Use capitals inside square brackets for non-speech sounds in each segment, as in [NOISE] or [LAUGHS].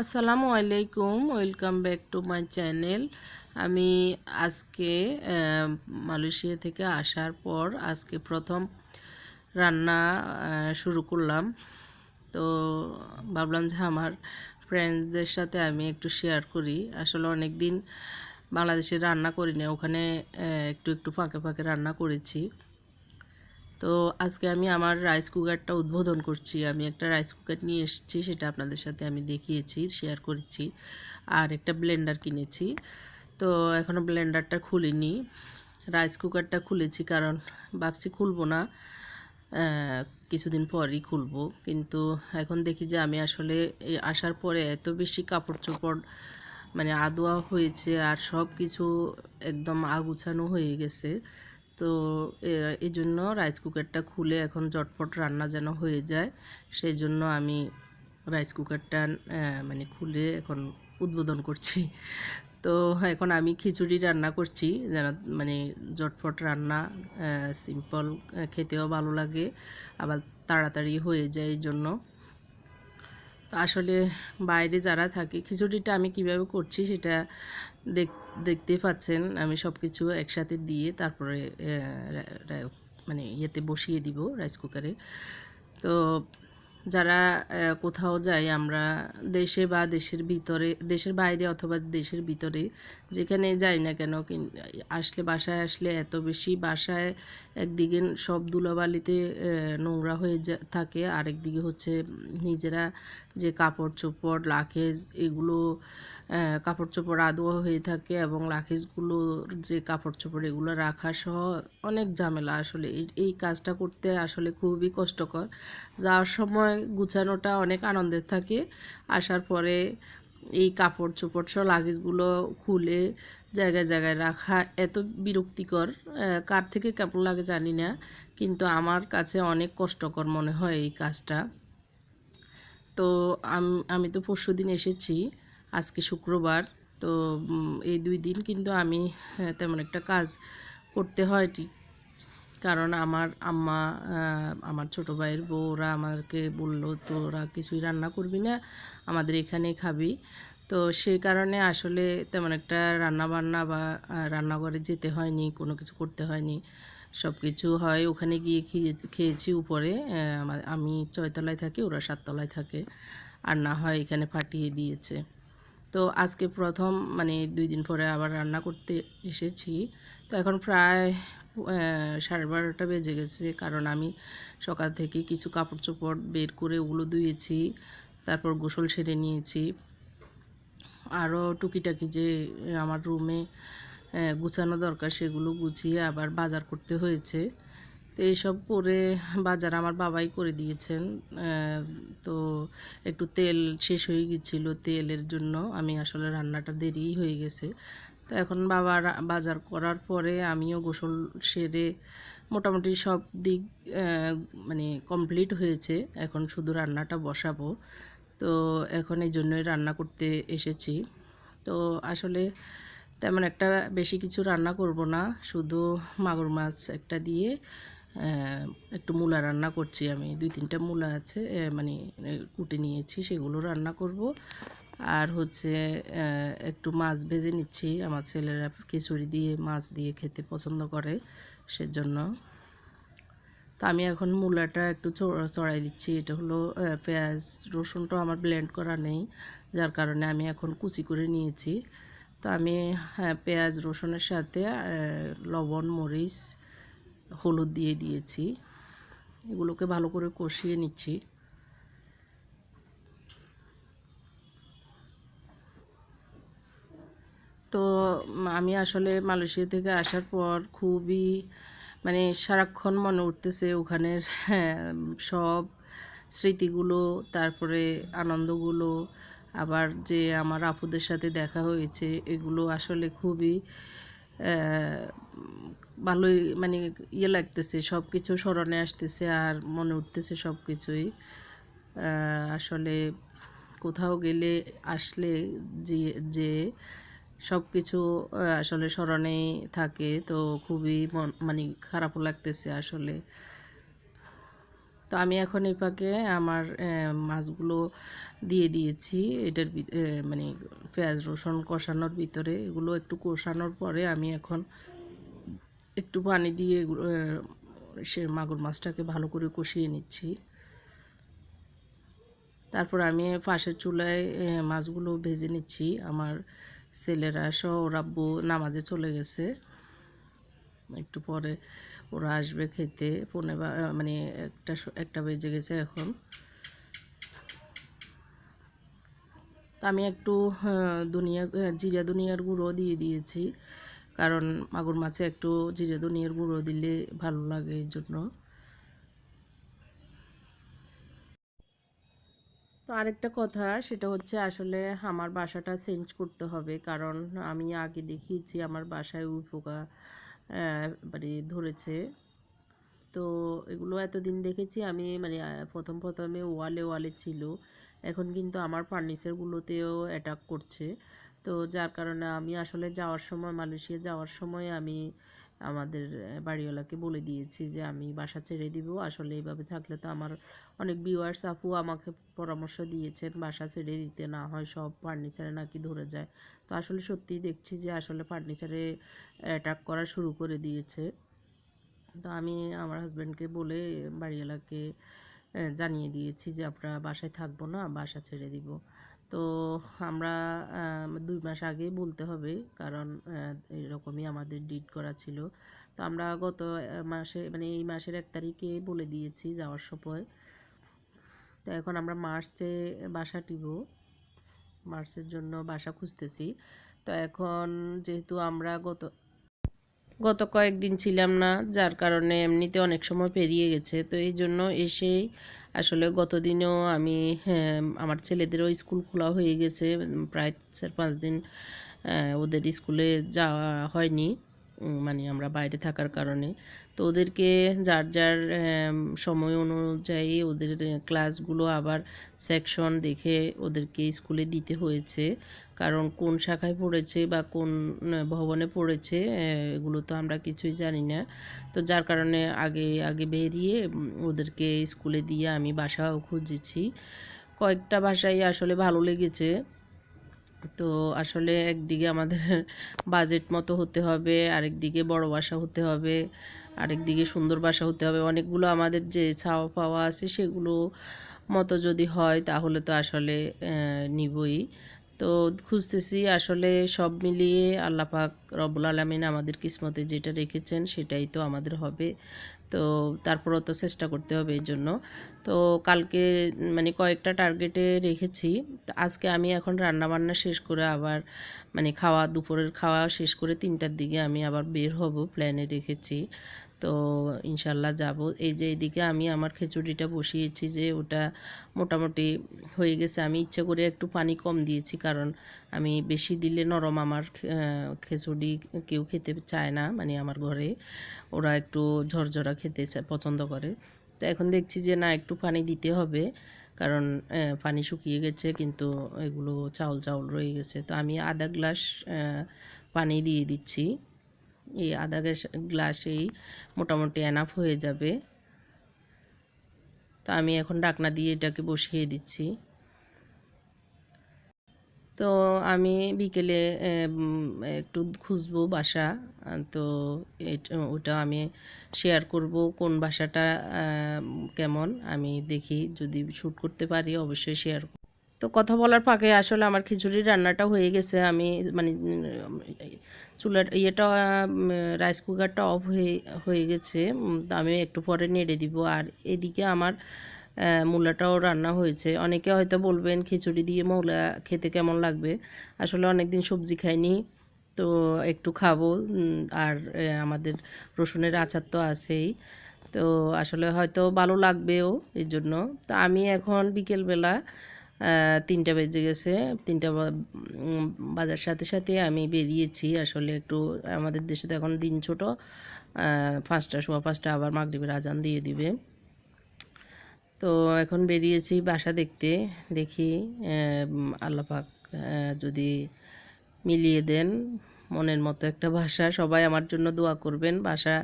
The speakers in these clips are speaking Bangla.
আসসালামু আলাইকুম, welcome back to my channel. আমি আজকে মালয়েশিয়া থেকে আসার পর আজকে প্রথম রান্না শুরু করলাম। তো ভাবলাম যে আমার ফ্রেন্ডসদের সাথে আমি একটু শেয়ার করি। আসলে অনেক দিন বাংলাদেশে রান্না করি না ওখানে একটু একটু ফাঁকে ফাঁকে রান্না করেছি। তো আজকে আমি আমার রাইস কুকারটা উদ্বোধন করছি। আমি একটা রাইস কুকার নিয়ে এসেছি, সেটা আপনাদের সাথে আমি দেখিয়েছি শেয়ার করেছি, আর একটা ব্লেন্ডার কিনেছি। তো এখনও ব্লেন্ডারটা খুলিনি। রাইস কুকারটা খুলেছি কারণ ভাবছি খুলবো না কিছুদিন পরই খুলবো। কিন্তু এখন দেখি যে আমি আসলে আসার পরে এত বেশি কাপড় চোপড় মানে আদোয়া হয়েছে আর সব কিছু একদম আগুছানো হয়ে গেছে। তো এই জন্য রাইস কুকারটা খুলে এখন জটপট রান্না যেন হয়ে যায়। সেই জন্য আমি রাইস কুকারটা মানে খুলে এখন উদ্বোধন করছি। তো, এখন আমি খিচুড়ি রান্না করছি, যেন মানে জটপট রান্না সিম্পল খেতেও ভালো লাগে, আবার তাড়াতাড়ি হয়ে যায় এই জন্য আসলে বাইরে যারা থাকে, খিচুড়িটা আমি কীভাবে করছি সেটা দেখতে পাচ্ছেন আমি সব কিছু একসাথে দিয়ে তারপরে মানে ইয়েতে বসিয়ে দিব রাইস কুকারে তো যারা কোথাও যাই আমরা দেশে বা দেশের ভিতরে দেশের বাইরে অথবা দেশের ভিতরে যেখানে যাই না কেন আসলে বাসায় আসলে এত বেশি বাসায় একদিকে সব ধুলাবালিতে আহ, নোংরা হয়ে থাকে আরেকদিকে হচ্ছে নিজেরা যে কাপড় চোপড় লাখেজ এগুলো কাপড় চোপড় আদোয়া হয়ে থাকে এবং লাখেজগুলোর যে কাপড় চোপড় এগুলো রাখা সহ অনেক ঝামেলা আসলে। এই এই কাজটা করতে আসলে খুবই কষ্টকর। যাওয়ার সময় গুছানোটা অনেক আনন্দের থাকে। আসার পরে এই কাপড় চোপড় সহ লাগেজগুলো খুলে জায়গায় জায়গায় রাখা এত বিরক্তিকর। কার থেকে কেমন লাগে জানি না, কিন্তু আমার কাছে অনেক কষ্টকর মনে হয় এই কাজটা। তো আমি তো পরশু দিন এসেছি। আজকে শুক্রবার তো এই দুই দিন কিন্তু আমি আহ, তেমন একটা কাজ করতে হয়নি। কারণ আমার আম্মা আমার ছোটো ভাইয়ের বউ ওরা আমাকে বলল তোরা কিছুই রান্না করবি না আমাদের এখানে খাবি। তো সেই কারণে আসলে তেমন একটা রান্না বান্না বা রান্নাঘরে যেতে হয়নি কোনো কিছু করতে হয়নি। সব কিছু হয় ওখানে গিয়ে খেয়ে খেয়েছি উপরে আমা- ছয়তলায় থাকি ওরা সাততলায় থাকে। আর না হয় এখানে পাঠিয়ে দিয়েছে। তো আজকে প্রথম মানে দুই দিন পরে আবার রান্না করতে এসেছি। তো এখন প্রায় সাড়ে বারোটা বেজে গেছে কারণ আমি সকাল থেকে কিছু কাপড় চোপড় বের করে ওগুলো ধুয়েছি, তারপর গোসল সেরে নিয়েছি। আরও টুকিটাকি যে, আমার রুমে গুছানো দরকার সেগুলো গুছিয়ে আবার বাজার করতে হয়েছে। তো এইসব করে বাজার আমার বাবাই করে দিয়েছেন। তো একটু তেল শেষ হয়ে গেছিল তেলের জন্য আমি আসলে রান্নাটা দেরিই হয়ে গেছে। তো এখন বাবা বাজার করার পরে আমিও গোসল সেরে মোটামুটি সব দিক মানে কমপ্লিট হয়েছে। এখন শুধু রান্নাটা বসাবো। তো এখন এই জন্যই রান্না করতে এসেছি। তো আসলে তেমন একটা বেশি কিছু রান্না করব না, শুধু মাগুর মাছ একটা দিয়ে একটু মূলা রান্না করছি আমি। দুই, তিনটা মূলা আছে মানে কুটে নিয়েছি, সেগুলো রান্না করব। আর হচ্ছে একটু মাছ ভেজে নিচ্ছি। আমার ছেলেরা খিচুড়ি দিয়ে মাছ দিয়ে খেতে পছন্দ করে, সেজন্য। তো আমি এখন মূলাটা একটু চড়াই দিচ্ছি। এটা হলো পেঁয়াজ রসুনটা আমার ব্লেন্ড করা নেই, যার কারণে আমি এখন কুচি করে নিয়েছি। তো আমি হ্যাঁ পেঁয়াজ, রসুনের সাথে লবণ, মরিচ হলুদ দিয়ে দিয়েছি। এগুলোকে ভালো করে কষিয়ে নিচ্ছি। তো আমি আসলে মালয়েশিয়া থেকে আসার পর খুবই মানে সারাক্ষণ মনে উঠতেছে ওখানের হ্যাঁ, সব স্মৃতিগুলো তারপরে আনন্দগুলো আবার যে আমার আপুদের সাথে দেখা হয়েছে এগুলো আসলে খুবই ভালোই মানে ইয়ে লাগতেছে সব কিছু স্মরণে আসতেছে আর মনে উঠতেছে সব কিছুই আসলে কোথাও গেলে আসলে যে যে সব কিছু আসলে স্মরণেই থাকে, তো খুবই মন খারাপও লাগতেছে আসলে। তো আমি এখন এই পাকে আমার মাছগুলো দিয়ে দিয়েছি। এটার মানে পেঁয়াজ, রসুন কষানোর ভিতরে। এগুলো একটু কষানোর পরে আমি এখন একটু পানি দিয়ে সে মাগুর মাছটাকে ভালো করে কষিয়ে নিচ্ছি। তারপর আমি পাশের চুলায় মাছগুলো ভেজে নিচ্ছি। আমার ছেলেরা সহ ওর আব্বু নামাজে চলে গেছে। একটু পরে ওরা আসবে খেতে। পনে মানে একটা একটা বেজে গেছে এখন। তা আমি একটু দুনিয়া জিরা দুনিয়ার গুঁড়ো দিয়ে দিয়েছি। কারণ মাগুর মাছে একটু জিরে দুনিয়ার গুঁড়ো দিলে ভালো লাগে এই জন্য। তো আরেকটা কথা সেটা হচ্ছে আসলে আমার বাসাটা চেঞ্জ করতে হবে। কারণ আমি আগে দেখিয়েছি আমার বাসায় উইপোকা আহ, মানে ধরেছে। তো এগুলো এতদিন দেখেছি, আমি মানে প্রথম প্রথমে ওয়ালে ওয়ালে ছিল। এখন কিন্তু আমার ফার্নিচারগুলোতেও অ্যাটাক করছে। তো যার কারণে আমি আসলে যাওয়ার সময় মালয়েশিয়া যাওয়ার সময় আমি আমাদের বাড়িওয়ালাকে বলে দিয়েছি যে আমি বাসা ছেড়ে দিব। আসলে এইভাবে থাকলে তো আমার অনেক ভিউয়ার্স আপু আমাকে পরামর্শ দিয়েছেন, বাসা ছেড়ে দিতে না হয় সব ফার্নিচারে নাকি ধরে যায়। তো আসলে সত্যিই দেখছি যে আসলে ফার্নিচারে অ্যাটাক করা শুরু করে দিয়েছে। তো আমি আমার হাজব্যান্ডকে বলে বাড়িওয়ালাকে জানিয়ে দিয়েছি যে আমরা বাসায় থাকব না, বাসা ছেড়ে দিব। তো আমরা দুই মাস আগে বলতে হবে, কারণ এরকমই আমাদের ডিট করা ছিল। তো আমরা গত মাসে মানে এই মাসের এক তারিখে বলে দিয়েছি যাওয়ার সময়। তো এখন আমরা মার্চে বাসা টিব। মার্চের জন্য বাসা খুঁজতেছি। তো এখন যেহেতু আমরা গত গত কয়েকদিন ছিলাম না যার কারণে এমনিতে অনেক সময় পেরিয়ে গেছে। তো এই জন্য এসেই আসলে গত দিনেও আমি হ্যাঁ, আমার ছেলেদেরও স্কুল খোলা হয়ে গেছে। প্রায় চার পাঁচ দিন ওদের স্কুলে যাওয়া হয়নি। মানে আমরা বাইরে থাকার কারণে। তো ওদেরকে যার যার সময় অনুযায়ী ওদের ক্লাসগুলো আবার সেকশন দেখে ওদেরকে স্কুলে দিতে হয়েছে। কারণ কোন শাখায় পড়েছে বা কোন ভবনে পড়েছে এগুলো তো আমরা কিছুই জানি না। তো যার কারণে আগে আগে বেরিয়ে ওদেরকে স্কুলে দিয়ে আমি বাসাও খুঁজেছি। কয়েকটা বাসাই আসলে ভালো লেগেছে। তো আসলে একদিকে আমাদের [LAUGHS] বাজেট মতো হতে হবে আরেক দিকে বড় বাসা হতে হবে আরেক দিকে সুন্দর বাসা হতে হবে। অনেকগুলো আমাদের যে চাওয়া পাওয়া আছে সেগুলো মতো যদি হয় তাহলে তো আসলে নিবই। তো খুঁজতেছি আসলে সব মিলিয়ে আল্লাহ পাক রব্বুল আলমিন আমাদের কিসমতে যেটা রেখেছেন সেটাই তো আমাদের হবে। তো তারপরও তো চেষ্টা করতে হবে এই জন্য। তো কালকে মানে কয়েকটা টার্গেটে রেখেছি। তো আজকে আমি এখন রান্না বান্না শেষ করে আবার মানে খাওয়া, দুপুরের খাওয়া শেষ করে তিনটার দিকে আমি আবার বের হব প্ল্যানে রেখেছি। তো ইনশাল্লাহ যাব। এই যে এইদিকে আমি আমার খিচুড়িটা বসিয়েছি যে ওটা মোটামুটি হয়ে গেছে। আমি ইচ্ছে করে একটু পানি কম দিয়েছি কারণ আমি বেশি দিলে নরম আমার খিচুড়ি কেউ খেতে চায় না মানে আমার ঘরে। ওরা একটু ঝরঝরা খেতে পছন্দ করে। তো এখন দেখছি যে না, একটু পানি দিতে হবে। কারণ পানি শুকিয়ে গেছে, কিন্তু এগুলো চাউল চাউল রয়ে গেছে। তো আমি আধা গ্লাস পানি দিয়ে দিচ্ছি। এই আধা গ্লাস- গ্লাসেই মোটামুটি এনাফ হয়ে যাবে। তো আমি এখন ডাকনা দিয়ে এটাকে বসিয়ে দিচ্ছি। তো আমি বিকেলে একটু খুঁজবো বাসা। তো ওটা আমি শেয়ার করব কোন বাসাটা কেমন আমি দেখি। যদি শ্যুট করতে পারি অবশ্যই শেয়ার তো কথা বলার ফাঁকে আসলে আমার খিচুড়ির রান্নাটা হয়ে গেছে। আমি মানে চুলার ইয়েটা রাইস কুকারটা অফ হয়ে হয়ে গেছে। আমি একটু পরে নেড়ে দিব। আর এদিকে আমার মূলাটাও রান্না হয়েছে। অনেকে হয়তো বলবেন খিচুড়ি দিয়ে মূলা খেতে কেমন লাগবে? আসলে অনেক দিন সবজি খাইনি, তো একটু খাব। আর আমাদের রসুনের আচার তো আছেই। তো আসলে হয়তো ভালো লাগবেও এর জন্য তো আমি এখন বিকেলবেলা তিনটা বেজে গেছে। তিনটা বাজার সাথে সাথে আমি বেরিয়েছি। আসলে একটু আমাদের দেশে তো এখন দিন ছোট। পাঁচটা, সোয়া পাঁচটা আবার মাগরিবের আজান দিয়ে দিবে। তো এখন বেরিয়েছি বাসা দেখতে। দেখি আল্লাহ পাক আহ, যদি মিলিয়ে দেন মনের মতো একটা ভাষা। সবাই আমার জন্য দোয়া করবেন বাসা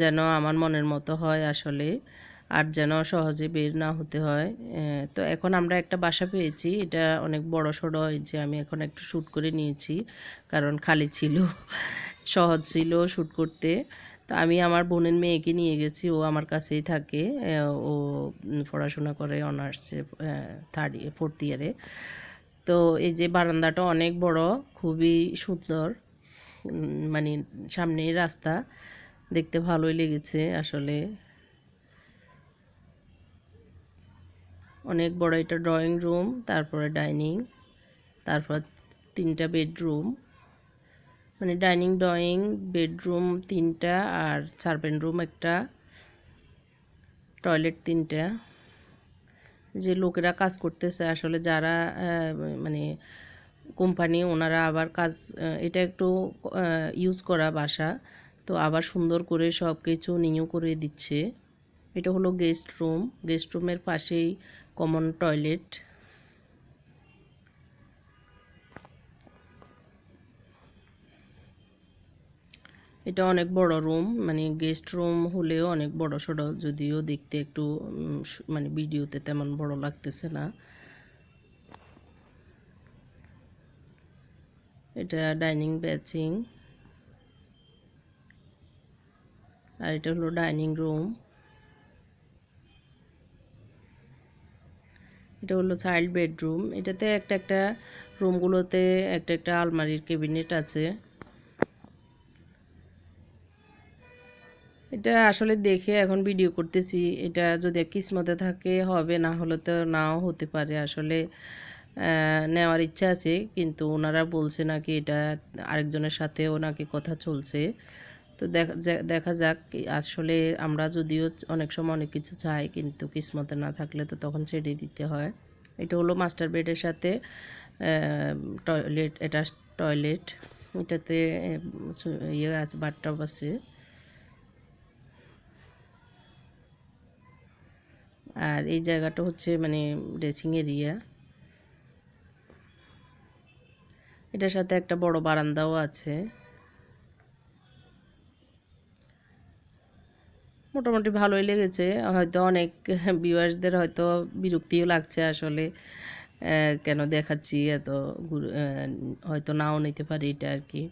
যেন আমার মনের মতো হয় আসলে আর যেন সহজে বের না হতে হয়। তো এখন আমরা একটা বাসা পেয়েছি এটা অনেক বড় সড়ো যে আমি এখন একটু শ্যুট করে নিয়েছি কারণ খালি ছিল সহজ ছিল শ্যুট করতে। তো আমি আমার বোনের মেয়েকে নিয়ে গেছি, ও আমার কাছেই থাকে ও পড়াশোনা করে অনার্সে থার্ড ফোর্থ ইয়ারে তো এই যে বারান্দাটা অনেক বড়, খুবই সুন্দর মানে সামনেই রাস্তা, দেখতে ভালোই লেগেছে আসলে। অনেক বড় এটা ড্রয়িং রুম তারপরে ডাইনিং তারপর তিনটা বেডরুম মানে ডাইনিং, ড্রয়িং, বেডরুম তিনটা আর সার্ভেন্ট রুম একটা, টয়লেট তিনটা। যে লোকেরা কাজ করতেছে আসলে যারা মানে কোম্পানি, ওনারা আবার কাজ এটা একটু ইউজ করা বাসা। তো আবার সুন্দর করে সব কিছু নিউ করে দিচ্ছে। এটা হলো গেস্ট রুম গেস্ট রুমের পাশেই কমন টয়লেট এটা অনেক বড় রুম মানে গেস্ট রুম হলেও অনেক বড় সড়ো, যদিও দেখতে একটু মানে ভিডিওতে তেমন বড় লাগতেছে না। এটা ডাইনিং ব্যাচিং আর এটা হলো ডাইনিং রুম এটা হলো চাইল্ড বেডরুম এটাতে একটা একটা রুমগুলোতে একটা একটা আলমারির ক্যাবিনেট আছে। এটা আসলে দেখে এখন ভিডিও করতেছি। এটা যদি কিসমতে থাকে, হবে, না হলে তো নাও হতে পারে। আসলে নেওয়ার ইচ্ছা আছে, কিন্তু ওনারা বলছে নাকি এটা আরেকজনের সাথেও নাকি কথা চলছে। তো দেখা দেখা যাক। আসলে আমরা যদিও অনেক সময় অনেক কিছু চাই, কিন্তু কিসমতে না থাকলে তো তখন ছেড়ে দিতে হয়। এটা হলো মাস্টার বেডের সাথে টয়লেট এটা টয়লেট এটাতে ইয়ে আছে বাথটাব আছে। আর এই জায়গাটা হচ্ছে মানে ড্রেসিং এরিয়া এটার সাথে একটা বড় বারান্দাও আছে। মোটামুটি ভালোই লেগেছে। হয়তো অনেক ভিউয়ার্সদের হয়তো বিরক্তিও লাগছে আসলে কেন দেখাচ্ছি এত হয়তো নাও নিতে পারি এটা আর কি।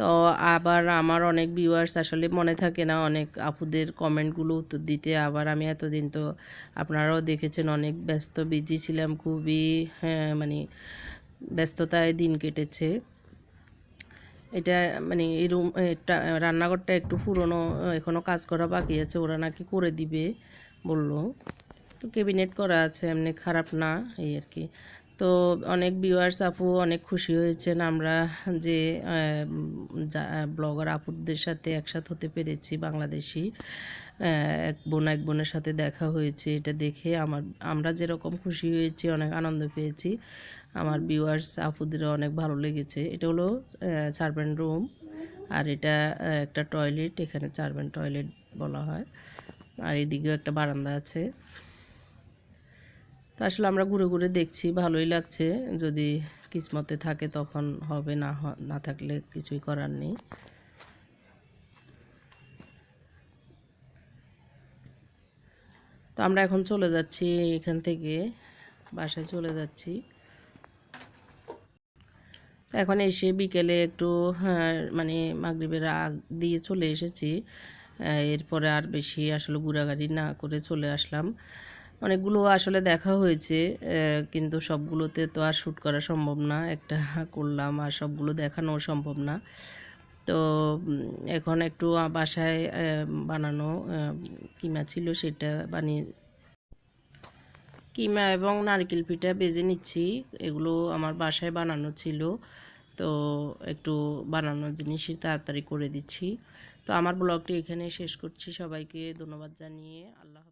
তো আবার আমার অনেক ভিউয়ার্স আসলে মনে থাকে না, অনেক আপুদের কমেন্টগুলো উত্তর দিতে। আবার আমি এতদিন তো আপনারাও দেখেছেন অনেক ব্যস্ত বিজি ছিলাম, খুবই হ্যাঁ মানে ব্যস্ততায় দিন কেটেছে। এটা মানে এই রুম এটা, রান্নাঘরটা একটু পুরনো এখনও কাজ করা বাকি আছে, ওরা নাকি করে দিবে বলল। তো ক্যাবিনেট করা আছে, এমনি খারাপ না, এই আর কি। তো অনেক ভিউয়ার্স আপু অনেক খুশি হয়েছেন। আমরা যে ব্লগার আপুদের সাথে একসাথে হতে পেরেছি, বাংলাদেশি এক বোন এক বোনের সাথে দেখা হয়েছে। এটা দেখে আমার, আমরা যেরকম খুশি হয়েছি, অনেক আনন্দ পেয়েছি। আমার ভিউয়ার্স আপুদেরও অনেক ভালো লেগেছে। এটা হলো সার্ভেন্ট রুম আর এটা একটা টয়লেট এখানে সার্ভেন্ট টয়লেট বলা হয়। আর এদিকেও একটা বারান্দা আছে। তো আসলে আমরা ঘুরে ঘুরে দেখছি ভালোই লাগছে। যদি কিসমতে থাকে তখন হবে না না থাকলে কিছুই করার নেই। তো আমরা এখন চলে যাচ্ছি এখান থেকে বাসায় চলে যাচ্ছি। এখন এসে বিকেলে একটু হ্যাঁ, মানে মাগরিবের আগ দিয়ে চলে এসেছি। এরপরে আর বেশি আসলে ঘোরাঘুরি না করে চলে আসলাম। অনেকগুলো আসলে দেখা হয়েছে কিন্তু সবগুলোতে তো আর শ্যুট করা সম্ভব না। একটা করলাম আর সবগুলো দেখানো সম্ভব না। তো এখন একটু বাসায় বানানো কিমা ছিল সেটা বানিয়ে কিমা এবং নারকেল পিঠা বেজে নিচ্ছি। এগুলো আমার বাসায় বানানো ছিল। তো, একটু বানানো জিনিসই তাড়াতাড়ি করে দিচ্ছি। তো আমার ব্লগটি এখানে শেষ করছি। সবাইকে ধন্যবাদ জানিয়ে আল্লাহ